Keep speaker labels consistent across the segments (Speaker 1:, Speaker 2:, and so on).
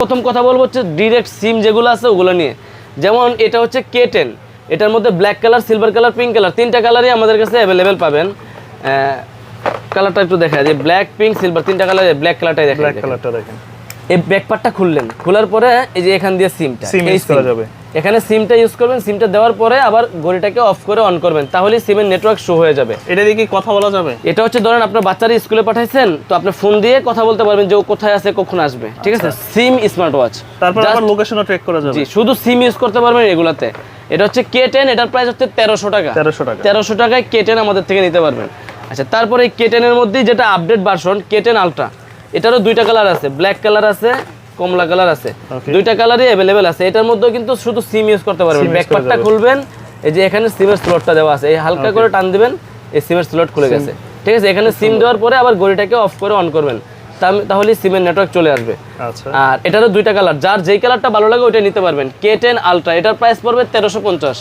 Speaker 1: প্রথম কথা বলব হচ্ছে ডিরেক্ট সিম যেগুলো আছে ওগুলো নিয়ে। যেমন এটা হচ্ছে কে টেন এটার মধ্যে black colour silver colour pink colour তিনটা কালারই আমাদের কাছে অ্যাভেলেবেল পাবেন। কালারটা একটু দেখা যায় ব্ল্যাক পিঙ্ক সিলভার তিনটা কালার ব্ল্যাক কালারটাই দেখেন
Speaker 2: ব্ল্যাক কালারটা দেখেন।
Speaker 1: এই ব্যাকপারটা খুললেন খোলার পরে এই যে এখান দিয়ে সিমটা
Speaker 2: সিম ইউজ করা যাবে।
Speaker 1: এখানে সিমটা ইউজ করবেন সিমটা দেওয়ার পরে আবার ঘড়িটাকে অফ করে অন করবেন তাহলে সিমের নেটওয়ার্ক শো হয়ে যাবে।
Speaker 2: এটা দিয়ে কি কথা বলা যাবে?
Speaker 1: এটা হচ্ছে ধরেন আপনার বাচ্চারা স্কুলে পাঠাইছেন তো আপনি ফোন দিয়ে কথা বলতে পারবেন যে ও কোথায় আছে কখন আসবে ঠিক আছে? সিম স্মার্ট ওয়াচ
Speaker 2: তারপর আবার লোকেশনও ট্র্যাক করা যাবে।
Speaker 1: জি শুধু সিম ইউজ করতে পারবেন এগুলাতে। এটা হচ্ছে কে টেন এটার প্রাইস হচ্ছে তেরোশো টাকা।
Speaker 2: তেরোশো টাকা।
Speaker 1: তেরোশো টাকায় কে টেন আমাদের থেকে নিতে পারবেন। আচ্ছা তারপরে এই কে টেনের মধ্যেই যেটা update version K ten ultra এটারও দুইটা কালার আছে ব্ল্যাক কালার আছে কমলা কালার আছে। দুইটা কালারই অ্যাভেলেবেল আছে। এটার মধ্যেও কিন্তু শুধু সিম ইউজ করতে পারবেন। ব্যাকপার্টটা খুলবেন। এই যে এখানে সিমের স্লটটা দেওয়া আছে। এই হালকা করে টান দিবেন। এই সিমের স্লট খুলে গেছে। ঠিক আছে? এখানে সিম দেওয়ার পরে আবার ঘড়িটাকে অফ করে অন করবেন। তাহলে সিমের নেটওয়ার্ক চলে আসবে।
Speaker 2: আচ্ছা।
Speaker 1: আর এটারও দুইটা কালার যার যেই কালারটা ভালো লাগে ওইটা নিতে পারবেন। কে টেন আলট্রা এটার প্রাইস পড়বে তেরোশো পঞ্চাশ।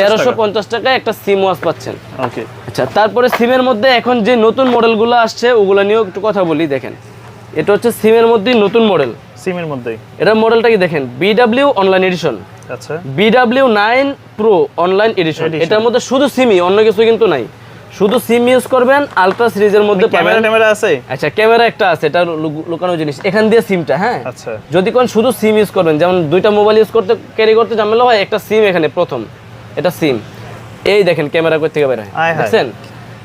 Speaker 2: তেরোশো পঞ্চাশ
Speaker 1: টাকায় একটা সিম ওয়াশ পাচ্ছেন।
Speaker 2: ওকে
Speaker 1: আচ্ছা তারপরে সিমের মধ্যে এখন যে নতুন মডেলগুলো আসছে ওগুলো নিয়েও একটু কথা বলি দেখেন। এটা হচ্ছে সিমের মধ্যেই নতুন মডেল
Speaker 2: সিমের মধ্যেই?
Speaker 1: এটার মডেলটা কি দেখেন? বিডাব্লিউ অনলাইন এডিশন
Speaker 2: আচ্ছা।
Speaker 1: BW nine pro online edition এটার মধ্যে শুধু সিমই অন্য কিছু কিন্তু নাই। শুধু সিম ইউজ করবেন আলট্রা সিরিজের মধ্যে
Speaker 2: ক্যামেরা
Speaker 1: পাবেন।
Speaker 2: ট্যামেরা আছে?
Speaker 1: আচ্ছা ক্যামেরা একটা আছে এটা লুকানো জিনিস। এখান দিয়ে সিমটা হ্যাঁ?
Speaker 2: আচ্ছা।
Speaker 1: যদি কোন শুধু সিম ইউজ করবেন যেমন দুইটা মোবাইল ইউজ করতে ক্যারি করতে ঝামেলা হয় একটা সিম এখানে প্রথম। এটা সিম। এই দেখেন ক্যামেরা কই থেকে বের হয়। দেখছেন?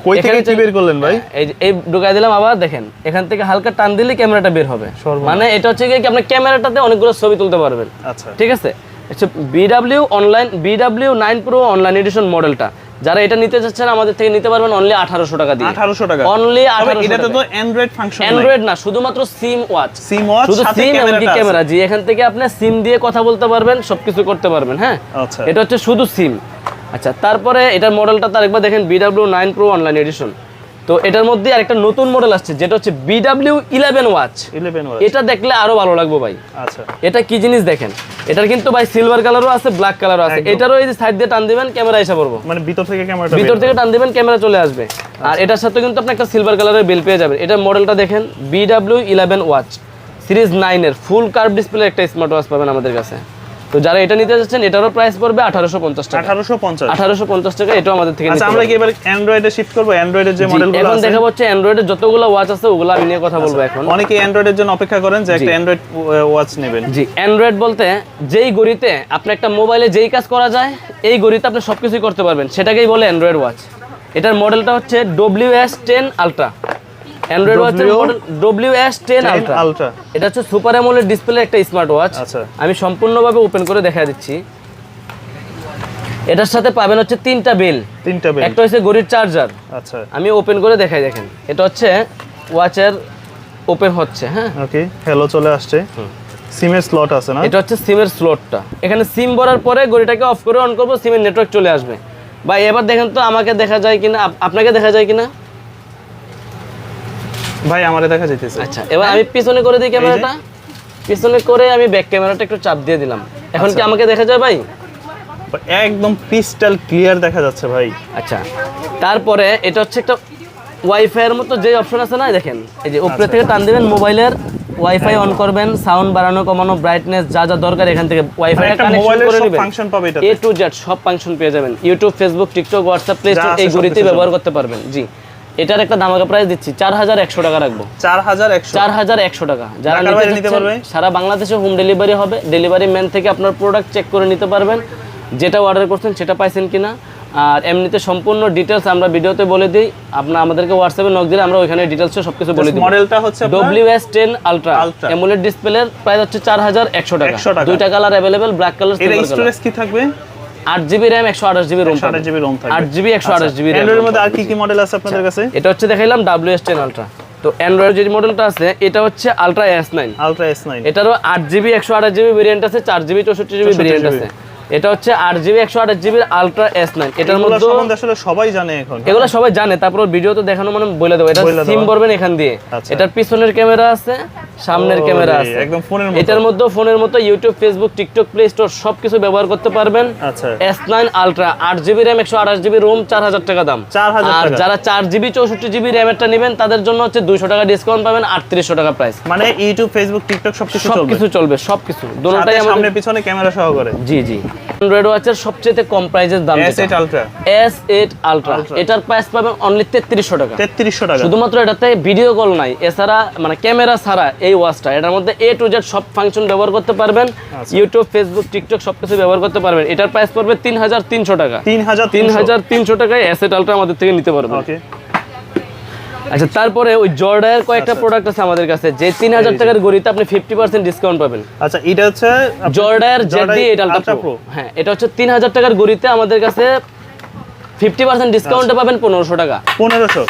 Speaker 2: কই থেকে কি বের করলেন ভাই?
Speaker 1: হ্যাঁ, এই এই ঢুকাই দিলাম আবার দেখেন এখান থেকে হালকা টান দিলে ক্যামেরাটা বের হবে। মানে এটা হচ্ছে কি আপনি ক্যামেরাটাতে অনেকগুলো ছবি তুলতে পারবেন।
Speaker 2: আচ্ছা।
Speaker 1: ঠিক আছে? আচ্ছা BW online BW nine pro online edition মডেলটা যারা এটা নিতে চাচ্ছেন আমাদের থেকে নিতে পারবেন অনলি আঠারোশো টাকা দিয়ে।
Speaker 2: আঠারোশো টাকা।
Speaker 1: অনলি
Speaker 2: তবে
Speaker 1: আঠারোশো
Speaker 2: এটাতে তো অ্যান্ড্রয়েড ফাংশন
Speaker 1: অ্যান্ড্রয়েড না শুধুমাত্র সিম ওয়াচ
Speaker 2: সিম ওয়াচ
Speaker 1: শুধু সিম এমনকি ক্যামেরা জি এখান থেকে আপনি সিম দিয়ে কথা বলতে পারবেন সবকিছু করতে পারবেন হ্যাঁ?
Speaker 2: আচ্ছা।
Speaker 1: এটা হচ্ছে শুধু সিম আচ্ছা তারপরে এটার মডেলটা তার একবার দেখেন BW nine pro online edition তো এটার মধ্যে আরেকটা নতুন মডেল আসছে যেটা হচ্ছে BW eleven watch
Speaker 2: eleven watch
Speaker 1: এটা দেখলে আরও ভালো লাগবে ভাই।
Speaker 2: আচ্ছা।
Speaker 1: এটা কি জিনিস দেখেন? এটার কিন্তু ভাই সিলভার কালারও আছে ব্ল্যাক কালারও আছে। এটারও এই যে সাইড দিয়ে টান দিবেন ক্যামেরা এসে পড়ব।
Speaker 2: মানে ভিতর থেকে ক্যামেরাটা
Speaker 1: ভিতর থেকে টান দিবেন ক্যামেরা চলে আসবে। আর এটার সাথে কিন্তু আপনি একটা সিলভার কালারের বিল পেয়ে যাবেন। এটার মডেলটা দেখেন বিডাব্লিউ ইলেভেন ওয়াচ সিরিজ নাইনের ফুল কার্ভ ডিসপ্লে একটা স্মার্ট ওয়াচ পাবেন আমাদের কাছে। তো যারা এটা নিতে যাচ্ছেন এটারও প্রাইস পড়বে আঠারোশো পঞ্চাশ টাকা।
Speaker 2: আঠারোশো পঞ্চাশ।
Speaker 1: আঠারোশো পঞ্চাশ টাকা এটাও আমাদের থেকে
Speaker 2: আচ্ছা আমরা। কি এবার অ্যান্ড্রয়েডে শিফট করব? অ্যান্ড্রয়েডের যে মডেলগুলো
Speaker 1: এখন দেখা হচ্ছে অ্যান্ড্রয়েডের যতগুলো ওয়াচ আছে ওগুলো আমি নিয়ে কথা বলব এখন।
Speaker 2: অনেকে অ্যান্ড্রয়েডের জন্য অপেক্ষা করেন যে একটা অ্যান্ড্রয়েড ওয়াচ নেবেন।
Speaker 1: জি অ্যান্ড্রয়েড বলতে যেই গড়িতে আপনি একটা মোবাইলে যেই কাজ করা যায় এই গড়িতে আপনি সব কিছুই করতে পারবেন। সেটাকেই বলে অ্যান্ড্রয়েড ওয়াচ এটার মডেলটা হচ্ছে W S ten ultra Android model W S ten ultra
Speaker 2: ultra
Speaker 1: এটা হচ্ছে সুপার অ্যামোলেড ডিসপ্লে একটা স্মার্ট ওয়াচ
Speaker 2: আচ্ছা।
Speaker 1: আমি সম্পূর্ণভাবে ওপেন করে দেখা দিচ্ছি। এটার সাথে পাবেন হচ্ছে তিনটা বেল
Speaker 2: তিনটা বেল
Speaker 1: একটা হচ্ছে গড়ির চার্জার
Speaker 2: আচ্ছা।
Speaker 1: আমি ওপেন করে দেখাই দেখেন। এটা হচ্ছে ওয়াচের ওপেন হচ্ছে হ্যাঁ?
Speaker 2: ওকে হ্যালো চলে আসছে। সিমের স্লট আছে না?
Speaker 1: এটা হচ্ছে সিমের স্লটটা এখানে সিম ভরার পরে ঘড়িটাকে অফ করে অন করব সিমের নেটওয়ার্ক চলে আসবে। ভাই এবার দেখেন তো আমাকে দেখা যায় কিনা আপনাকে দেখা যায় কিনা?
Speaker 2: ভাই আমারে দেখা যাইতেছে।
Speaker 1: আচ্ছা এবার আমি পিছনে করে দিই ক্যামেরাটা। পিছনে করে আমি ব্যাক ক্যামেরাটা একটু চাপ দিয়ে দিলাম। এখন কি আমাকে দেখা যায় ভাই?
Speaker 2: একদম ক্রিস্টাল ক্লিয়ার দেখা যাচ্ছে ভাই।
Speaker 1: আচ্ছা তারপরে এটা হচ্ছে একটা ওয়াইফাই এর মতো যে অপশন আছে না দেখেন এই যে উপরে থেকে টান দিবেন মোবাইলের ওয়াইফাই অন করবেন সাউন্ড বাড়ানো কমানো ব্রাইটনেস যা যা দরকার এখান থেকে ওয়াইফাই কানেকশন করে
Speaker 2: সব
Speaker 1: নেবেন।
Speaker 2: ফাংশন পাবে এটা
Speaker 1: এ টু জেড সব ফাংশন পেয়ে যাবেন। YouTube Facebook TikTok WhatsApp play store এই
Speaker 2: কিছু
Speaker 1: ব্যবহার করতে পারবেন জি। এটার একটা দামাকা প্রাইস দিচ্ছি চার হাজার একশো টাকা রাখব।
Speaker 2: চার হাজার একশো
Speaker 1: চার হাজার একশো টাকা। যারা নিতে
Speaker 2: পারবে?
Speaker 1: সারা বাংলাদেশে হোম ডেলিভারি হবে। ডেলিভারি ম্যান থেকে আপনার প্রোডাক্ট চেক করে নিতে পারবেন। যেটা অর্ডার করছেন সেটা পাইছেন কিনা। আর এমনিতে সম্পূর্ণ ডিটেলস আমরা ভিডিওতে বলে দিই। আপনার আমাদেরকে হোয়াটসঅ্যাপে নক দিলে আমরা ওইখানে ডিটেলস সব কিছু বলে দিই
Speaker 2: মডেলটা হচ্ছে
Speaker 1: W S ten ultra. AMOLED ডিসপ্লের প্রাইস হচ্ছে চার হাজার একশো টাকা।
Speaker 2: 100 টাকা।
Speaker 1: দুইটা colour available black colour
Speaker 2: storage কি থাকবে?
Speaker 1: আট জিবি র্যাম একশো আঠাশ জিবি রোম
Speaker 2: সাড়ে জিবি রোম
Speaker 1: আট জিবি একশো আঠাশ জিবি
Speaker 2: অ্যান্ড্রয়েডের মধ্যে আর কি কি মডেল আছে আপনাদের কাছে?
Speaker 1: এটা হচ্ছে দেখাইলাম ডাব্লিউ এস টেন আলট্রা তো অ্যান্ড্রয়েড যে মডেলটা আছে এটা হচ্ছে ultra S nine
Speaker 2: ultra S nine
Speaker 1: এটারও আট জিবি একশো আঠাশ জিবি ভেরিয়েন্ট আছে চার জিবি চৌষট্টি জিবি ভেরিয়েন্ট আছে। এটা হচ্ছে আট জিবি একশো আঠাশ জিবির আলট্রা এস নাইন এটার মধ্যে
Speaker 2: আসলে সবাই জানে এখন।
Speaker 1: এগুলো সবাই জানে তারপর ভিডিও তো দেখানো মানে বলে দেবো। এটা সিম। ভরবেন এখান দিয়ে।
Speaker 2: আচ্ছা।
Speaker 1: এটার পিছনের ক্যামেরা আছে সামনের ক্যামেরা আছে।
Speaker 2: একদম ফোনের মতো।
Speaker 1: এটার মধ্যে ফোনের মতো YouTube Facebook TikTok play store সবকিছু ব্যবহার করতে পারবেন।
Speaker 2: আচ্ছা।
Speaker 1: এস নাইন আলট্রা আট জিবি র্যাম একশো আঠাশ জিবি রোম চার হাজার টাকা দাম।
Speaker 2: 4000
Speaker 1: আর
Speaker 2: টাকা।
Speaker 1: যারা চার জিবি চৌষট্টি জিবি র্যামেরটা নেবেন তাদের জন্য হচ্ছে দুইশো টাকা ডিসকাউন্ট পাবেন আটত্রিশশো টাকা প্রাইস
Speaker 2: মানে ইউটিউব ফেসবুক টিকটক সবকিছু চলবে?
Speaker 1: সবকিছু চলবে সবকিছু।
Speaker 2: সাথে
Speaker 1: দুটোটাই
Speaker 2: সামনে পিছনে ক্যামেরা সহকারে।
Speaker 1: জি জি। অ্যান্ড্রয়েড ওয়াচের সবচেয়ে কম প্রাইসের দাম
Speaker 2: S eight ultra
Speaker 1: S eight ultra
Speaker 2: Ultra।
Speaker 1: এটার প্রাইস পাবেন অনলি তেত্রিশশো টাকা।
Speaker 2: তেত্রিশশো টাকা।
Speaker 1: শুধুমাত্র এটাতে ভিডিও কল নাই। এছাড়া মানে ক্যামেরা ছাড়া এই ওয়াচটা এটার মধ্যে এ টু জেড সব ফাংশন ব্যবহার করতে পারবেন। ইউটিউব ফেসবুক টিকটক সবকিছু ব্যবহার করতে পারবেন। এটার প্রাইস পড়বে তিন হাজার তিনশো টাকা।
Speaker 2: তিন হাজার
Speaker 1: তিন হাজার তিনশো টাকায় অ্যাসেট আলট্রা আমাদের থেকে নিতে পারবেন।
Speaker 2: ওকে
Speaker 1: আচ্ছা তারপরে ওই জর্ডায়ের কয়েকটা প্রোডাক্ট আছে আমাদের কাছে যে তিন হাজার টাকার গড়িতে আপনি ফিফটি পার্সেন্ট ডিসকাউন্ট পাবেন।
Speaker 2: আচ্ছা এটা হচ্ছে
Speaker 1: জর্ডায়ের জেডি এটা আলট্রা প্রো হ্যাঁ এটা হচ্ছে তিন হাজার টাকার গড়িতে আমাদের কাছে ফিফটি পার্সেন্ট ডিসকাউন্টে পাবেন পনেরোশো টাকা।
Speaker 2: পনেরোশো।